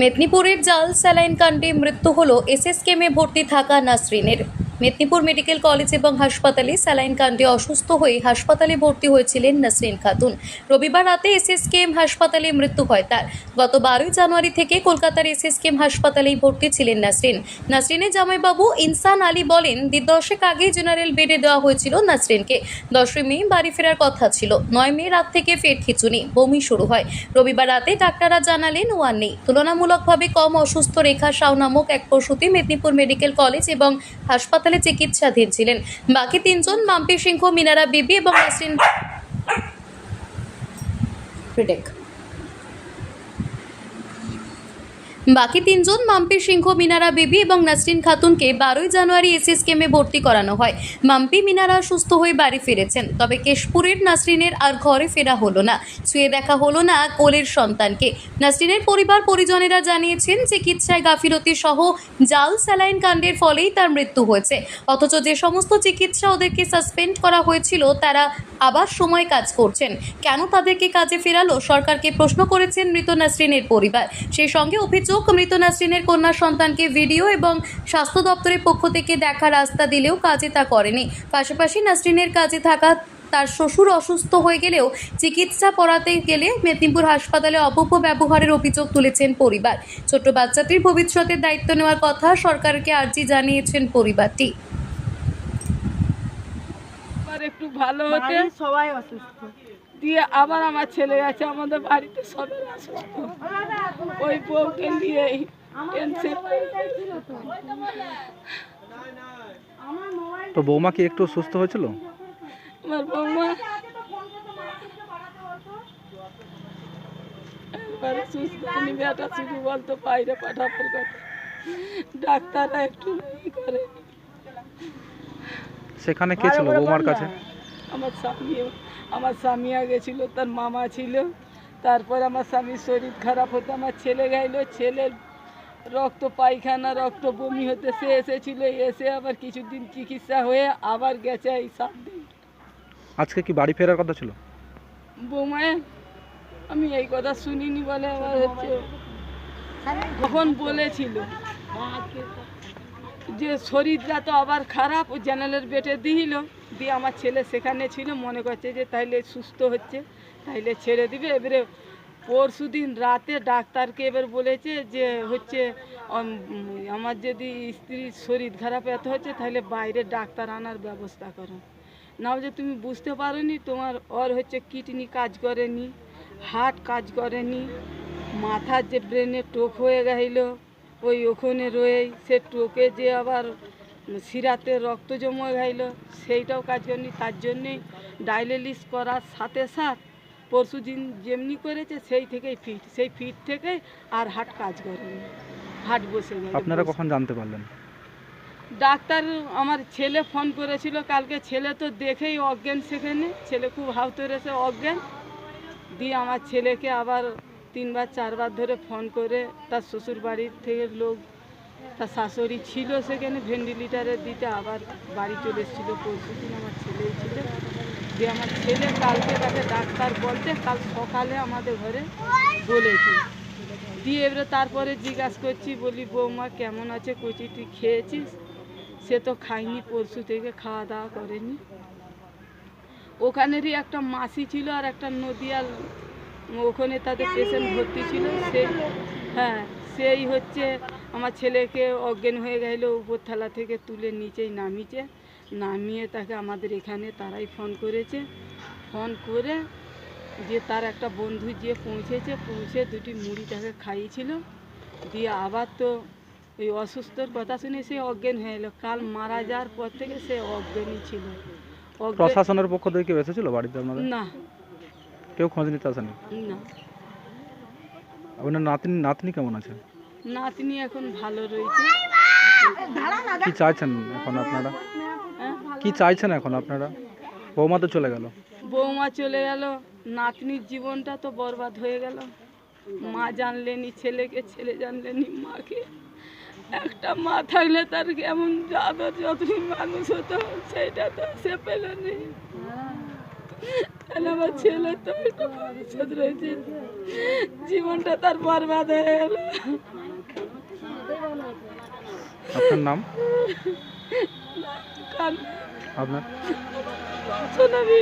মেদিনীপুরের জাল স্যালাইন কাণ্ডে মৃত্যু হল এসএসকেমে ভর্তি থাকা নাসরিনের। মেদিনীপুর মেডিকেল কলেজ এবং হাসপাতালে স্যালাইন কাণ্ডে অসুস্থ হয়ে হাসপাতালে ভর্তি হয়েছিলেন নাসরিন খাতুন। রবিবার রাতে এসএসকেএম হাসপাতালে মৃত্যু হয় তার। গত বারোই জানুয়ারি থেকে কলকাতার এসএসকেএম হাসপাতালেই ভর্তি ছিলেন নাসরিন। নাসরিনের জামাইবাবু ইনসান আলী বলেন দশেক আগে জেনারেল বেডে দেওয়া হয়েছিল নাসরিনকে। দশই মে বাড়ি ফেরার কথা ছিল। নয় মে রাত থেকে ফের খিচুনি, বমি শুরু হয়। রবিবার রাতে ডাক্তাররা জানালেন ওয়ান নেই। তুলনামূলকভাবে কম অসুস্থ রেখা সাউ নামক এক প্রসূতি মেদিনীপুর মেডিকেল কলেজ এবং হাসপাতালে চিকিৎসাধীন ছিলেন। বাকি তিনজন মাম্পি সিংহ মিনারা বিবি এবং বাকি তিনজন মাম্পি সিংহ, মিনারা বেবি এবং নাসরিন খাতুনকে বারোই জানুয়ারি এসএস কেমে ভর্তি করানো হয়। মাম্পি, মিনারা সুস্থ হয়ে বাড়ি ফিরেছেন। তবে কেশপুরের নাসরিনের আর ঘরে ফেরা হলো না। ছুঁয়ে দেখা হলো না কোলের সন্তানকে। নাসরিনের পরিবার পরিজনেরা জানিয়েছেন, চিকিৎসায় গাফিলতি সহ জাল স্যালাইন কাণ্ডের ফলেই তার মৃত্যু হয়েছে। অথচ যে সমস্ত চিকিৎসা ওদেরকে সাসপেন্ড করা হয়েছিল, তারা আবার সময় কাজ করছেন। কেন তাদেরকে কাজে ফেরালো? সরকারকে প্রশ্ন করেছেন মৃত নাসরিনের পরিবার। সেই সঙ্গে অভিযোগ মৃত নাসরিনের কন্যা সন্তানকে ভিডিও এবং স্বাস্থ্য দপ্তরের পক্ষ থেকে দেখা রাস্তা দিলেও কাজে তা করেনি। পাশাপাশি নাসরিনের কাজে থাকা তার শ্বশুর অসুস্থ হয়ে গেলেও চিকিৎসা পড়াতে গেলে মেদিনীপুর হাসপাতালে অপব্য অপব্যবহারের অভিযোগ তুলেছেন পরিবার। ছোট্ট বাচ্চাটির ভবিষ্যতের দায়িত্ব নেওয়ার কথা সরকারকে আর্জি জানিয়েছেন পরিবারটি। একটু ভালো হতে সবাই অসুস্থ। দিয়ে আবার আমার ছেলে আছে আমাদের বাড়িতে অসুস্থ ওই বউকে নিয়েই টেনশন তো বৌমা কি একটু সুস্থ হয়েছিল? আমার বৌমা একবারে সুস্থ হয়নি বেটা শুধু বলতো বাইরে পাঠাবার কথা ডাক্তাররা একটু করে। সেখানে কে ছিল বৌমার কাছে? আমার স্বামী আমার স্বামী আগে ছিল তার মামা ছিল। তারপর আমার স্বামীর শরীর খারাপ হতো আমার ছেলে গাইলো। ছেলের রক্ত পায়খানা রক্ত বমি হতে সে এসেছিল। এসে আবার কিছুদিন চিকিৎসা হয়ে আবার গেছে এই সাত দিন। আজকে কি বাড়ি ফেরার কথা ছিল? বৌমায় আমি এই কথা শুনিনি বলে আবার হচ্ছে তখন বলেছিল? যে শরীরটা তো আবার খারাপ ও জেনারেল বেটে দিল। দিয়ে আমার ছেলে সেখানে ছিল, মনে করছে যে তাইলে সুস্থ হচ্ছে, তাইলে ছেড়ে দিবে। এবারে পরশু দিন রাতে ডাক্তারকে এবার বলেছে যে হচ্ছে আমার যদি স্ত্রীর শরীর খারাপ এত হচ্ছে তাহলে বাইরে ডাক্তার আনার ব্যবস্থা করো। না যে তুমি বুঝতে পারোনি, তোমার ওর হচ্ছে কিডনি কাজ করেনি, হার্ট কাজ করেনি, মাথার যে ব্রেনে টোক হয়ে গেল ওই ওখানে রয়ে সে টোকে যে আবার শিরাতে রক্ত জমে গেল সেইটাও কাজ করেনি। তার জন্যে ডায়ালিসিস করার সাথে সাথ পরশু দিন যেমনি করেছে সেই থেকেই ফিট সেই ফিট থেকে আর হাট কাজ করেনি। হাট বসে গেল আপনারা কখন জানতে পারলেন? ডাক্তার আমার ছেলে ফোন করেছিল কালকে ছেলে তো দেখেই অজ্ঞান সেখানে। ছেলে খুব হাউতে রয়েছে অজ্ঞান দিয়ে আমার ছেলেকে আবার তিনবার, চারবার ধরে ফোন করে তার শ্বশুর বাড়ির থেকে লোক, তার শাশুড়ি ছিল সেখানে ভেন্টিলেটারে দিতে আবার বাড়ি চলে এসেছিল। পরশু দিন আমার ছেলেই ছিল। দিয়ে আমার ছেলে কালকে তাকে ডাক্তার বলতে কাল সকালে আমাদের ঘরে বলেছে। দিয়ে এবারে তারপরে জিজ্ঞাসা করছি, বলি, বৌমা, কেমন আছে? কচি তুই খেয়েছিস? সে তো খায়নি, পরশু থেকে খাওয়া দাওয়া করেনি। ওখানেরই একটা মাসি ছিল আর একটা নদিয়ার ওখানে তাদের পেশেন্ট ভর্তি ছিল সে হ্যাঁ সেই হচ্ছে আমার ছেলেকে অজ্ঞান হয়ে গেল উপর থালা থেকে তুলে নিচেই নামিয়েছে। নামিয়ে তাকে আমাদের এখানে তারাই ফোন করেছে। ফোন করে যে তার একটা বন্ধু গিয়ে পৌঁছেছে পৌঁছে দুটি মুড়ি তাকে খাইয়েছিল। দিয়ে আবার তো ওই অসুস্থর কথা শুনে সে অজ্ঞান হয়ে এলো কাল মারা যাওয়ার পর থেকে সে অজ্ঞানই ছিল। প্রশাসনের পক্ষ থেকে কেউ এসেছিল বাড়িতে না। কেউ খোঁজ নিতে আসেনি? না। আপনার নাতনি নাতনি কেমন আছে? নাতনি এখন ভালো রয়েছে। কি চাইছেন এখন আপনারা? কি চাইছেন এখন আপনারা? বৌমা তো চলে গেল। বৌমা চলে গেল। নাতনির জীবনটা তো বরবাদ হয়ে গেল। মা জানলেনি ছেলেকে ছেলে জানলেনি মাকে। একটা মা থাকলে তার কেমন যাবে যতদিন মানুষ হতো সেটা তো সে পেল তাহলে আমার ছেলে তো একটু ভবিষ্যৎ রয়েছে। জীবনটা তার বরবাদ হয়ে গেল আপনার নাম? আপনার? শোনাবি